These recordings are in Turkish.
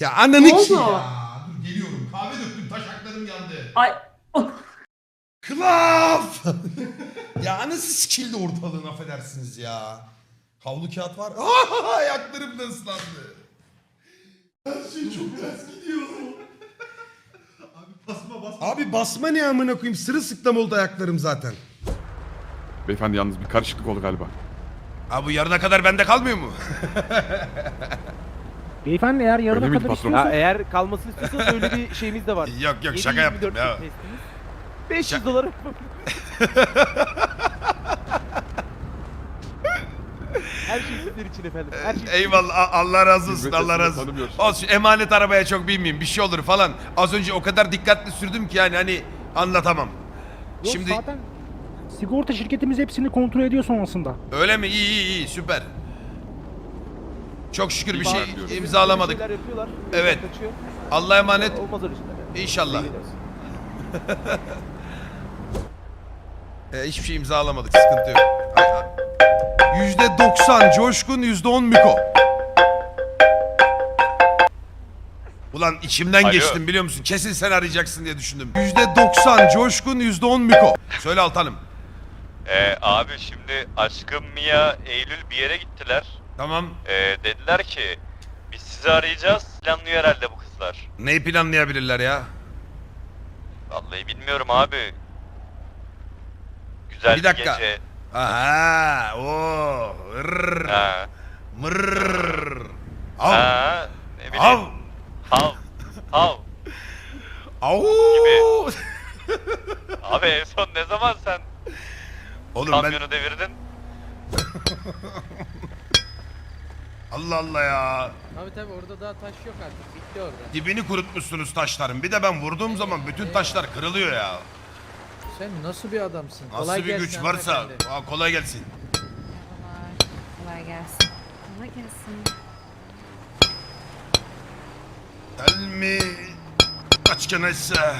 Ya ananı Ne oldu? Ya dur geliyorum. Kahve döktüm taşaklarım yandı. Ay. Klaf! ya anası sikildi ortalığın affedersiniz ya. Havlu kağıt var. Ah, ayaklarım da ıslandı. Her şey çok ters gidiyor. Abi basma basma. Abi basma ne amına koyayım sırılsıklam oldu ayaklarım zaten. Beyefendi yalnız bir karışıklık oldu galiba. Abi bu yarına kadar bende kalmıyor mu? Beyefendi eğer yarına Öyle miydi kadar patron? istiyorsanız... Ya eğer kalmasını istiyorsanız öyle bir şeyimiz de var. yok yok şaka 7-24 yaptım ya. testimiz. 500 Şa- dolara Her şey sizler için efendim. Her şey Eyvallah A- Allah razı olsun Hizmet Allah razı olsun. tanımıyoruz. Olsun emanet arabaya çok binmeyeyim bir şey olur falan. Az önce o kadar dikkatli sürdüm ki yani hani anlatamam. Yok, Şimdi zaten sigorta şirketimiz hepsini kontrol ediyor sonrasında. öyle mi? İyi iyi iyi süper. Çok şükür bir şey imzalamadık. yapıyorlar. Evet. Allah'a emanet. İnşallah. Ee, hiçbir şey imzalamadık sıkıntı yok. Yüzde doksan coşkun yüzde on Miko. Ulan içimden Alo. geçtim biliyor musun? Kesin sen arayacaksın diye düşündüm. Yüzde doksan coşkun yüzde on Miko. Söyle Altanım. Ee, abi şimdi aşkım Mia, Eylül bir yere gittiler. Tamam. Ee, dediler ki biz sizi arayacağız. Planlıyor herhalde bu kızlar. Neyi planlayabilirler ya? Vallahi bilmiyorum abi. Güzel Bir dakika. gece. Aha, o, rrr, Ha. mırrr. Av, Ha. Ne bileyim. av, Hav. Gibi. Abi en son ne zaman sen Oğlum ben kamyonu devirdin? Allah Allah ya. Tabi tabi orada daha taş yok artık. Bitti orada. Dibini kurutmuşsunuz taşların. Bir de ben vurduğum zaman bütün taşlar kırılıyor ya. Sen nasıl bir adamsın? Nasıl Kolay bir gelsin güç varsa hanımefendi. Aa, kolay gelsin. Kolay gelsin. Kolay gelsin. Tell me what can I say?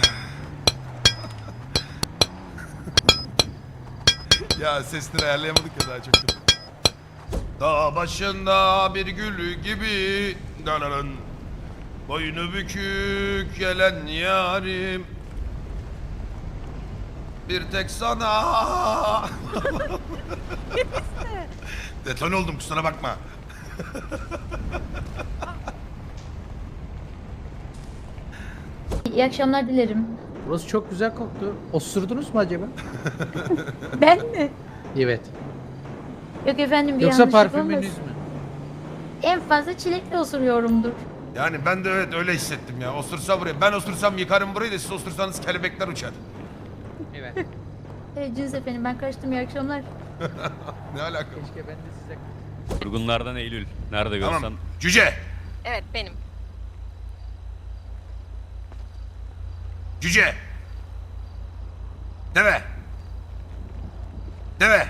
ya sesleri ayarlayamadık ya daha çok. Dağ başında bir gül gibi dalalan Boynu bükük gelen yarim Bir tek sana Deton oldum kusura bakma. İyi akşamlar dilerim. Burası çok güzel koktu. Osurdunuz mu acaba? Ben mi? Evet. Yok efendim bir Yoksa yanlışlık parfümünüz olmasın. mü? En fazla çilekli osuruyorumdur. Yani ben de evet öyle hissettim ya. Osursa buraya. Ben osursam yıkarım burayı da siz osursanız kelebekler uçar. Evet. Evet cins efendim ben kaçtım iyi akşamlar. Ne alaka? Keşke ben de size... Durgunlardan Eylül. Nerede Tamam. Cüce. Evet benim. Cüce. Deve. Deve.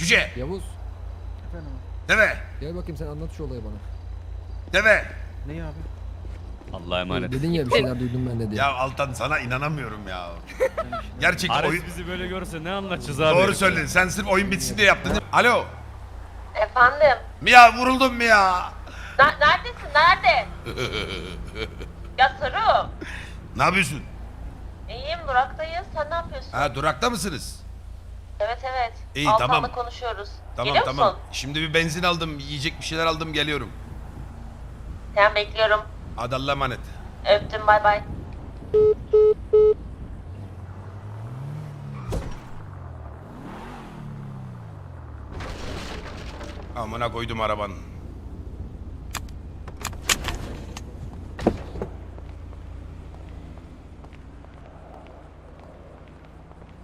Cüce. Yavuz Efendim Deve. gel bakayım sen anlat şu olayı bana. Deve. Ne abi? Allah'a emanet. Dedin ya bir şeyler duydum ben de diye. Ya Altan sana inanamıyorum ya. Gerçekten oyun... bizi böyle görse ne anlatacağız Doğru söyledin. Sen sırf oyun bitsin diye yaptın değil mi? Alo. Efendim. Mia vuruldum Mia. neredesin? Nerede? ya Sarı. Ne yapıyorsun? İyiyim duraktayız. Sen ne yapıyorsun? Ha durakta mısınız? Evet evet. İyi, Altan'la tamam. konuşuyoruz. Tamam Geliyor tamam. musun? Şimdi bir benzin aldım, yiyecek bir şeyler aldım geliyorum. Tamam bekliyorum. Hadi Allah'a emanet. Öptüm bay bay. Amına koydum arabanın.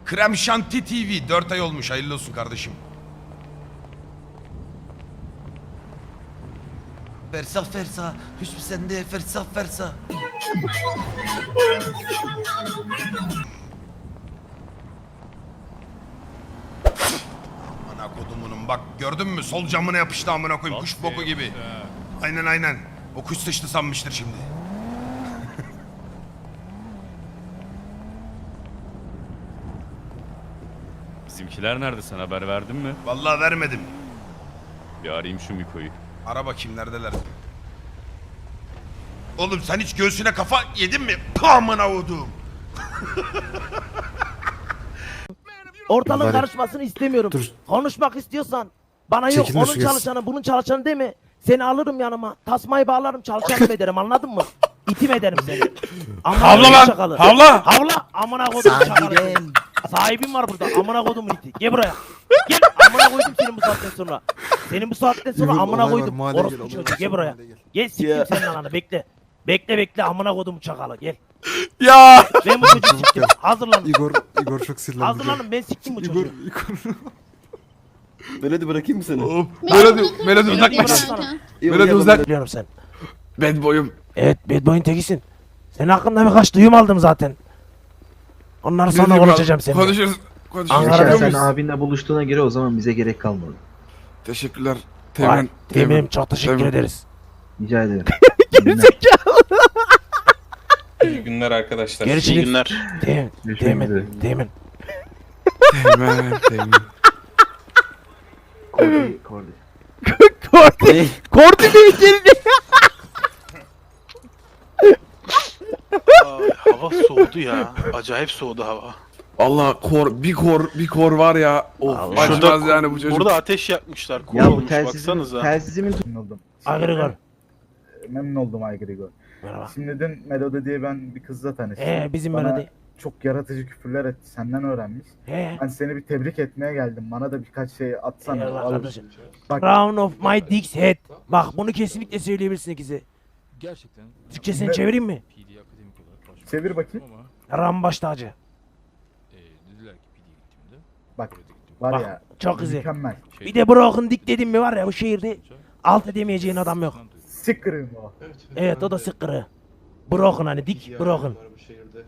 Krem Şanti TV 4 ay olmuş hayırlı olsun kardeşim. Fersa fersa, hüsnü sende fersa fersa. Amına kodumunun bak gördün mü sol camına yapıştı amına koyayım kuş boku gibi. Aynen aynen. O kuş sıçtı sanmıştır şimdi. Bizimkiler nerede sen haber verdin mi? Vallahi vermedim. Bir arayayım şu Miko'yu. Ara bakayım neredeler. Oğlum sen hiç göğsüne kafa yedin mi? Pamına vurdum. Ortalığın karışmasını istemiyorum. Konuşmak istiyorsan bana yok onun çalışanı bunun çalışanı değil mi? Seni alırım yanıma. Tasmayı bağlarım çalışanım ederim anladın mı? İtim ederim seni. Amına Havla lan! Havla! Havla amına kodum çakalı. Sahibim var burada amına kodum iti. Gel buraya. Gel amına koydum senin bu saatten sonra. Senin bu saatten sonra amına koydum. Orospu çocuğu gel buraya. Gel siktim senin ananı bekle. Bekle bekle amına kodum çakalı gel. Ya! Ben bu çocuğu siktim. Hazırlanın. Igor, Igor çok sinirlendi. Hazırlanın ben siktim bu çocuğu. Melody bırakayım mı seni? Melody, Melody uzaklaş. Melody uzak. Biliyorum sen. Bad boy'um. Evet bad boy'un tekisin. Senin hakkında birkaç duyum aldım zaten. Onları sonra Dediğim konuşacağım seninle. Konuşuruz. Konuşuruz. Ankara'da sen abinle buluştuğuna göre o zaman bize gerek kalmadı. Teşekkürler. Vay, Teğmen. Teğmenim çok teşekkür Teğmen. ederiz. Rica ederim. İyi günler arkadaşlar. Görüşürüz. Teğmen, Görüşmek Teğmen, üzere. Teğmen. Teğmen. Teğmen. Kordi, Kordi. Kordi. Kordi değil geldi. hava soğudu ya. Acayip soğudu hava. Allah kor, bir kor, bir kor var ya. Of, Allah. açmaz yani bu çocuk. Burada ateş yakmışlar. Kuru Ya bu olmuş baksanıza. telsizimin oldum. Agrigor. Memnun oldum Aygrigo. Merhaba. Şimdi dün Melody diye ben bir kızla tanıştım. Ee bizim Bana Melody. çok yaratıcı küfürler etti. Senden öğrenmiş. Ee. Ben seni bir tebrik etmeye geldim. Bana da birkaç şey atsana. Eyvallah Al. kardeşim. Bak Crown of my dick's head. Bak bunu kesinlikle söyleyebilirsin ikisi. Gerçekten Türkçesini Ne- çevireyim mi? Çevir bakayım. ama Rambaş tacı. e, dediler ki PD'ye gittiğimde Bak oraya da gittim. var Bak, ya çok güzel. mükemmel. Şey- Bir de Broken Dick dedim mi var ya bu şehirde alt edemeyeceğin adam yok. Sikkirim o. Evet o da sıkkırı. Broken hani dik broken. bu şehirde.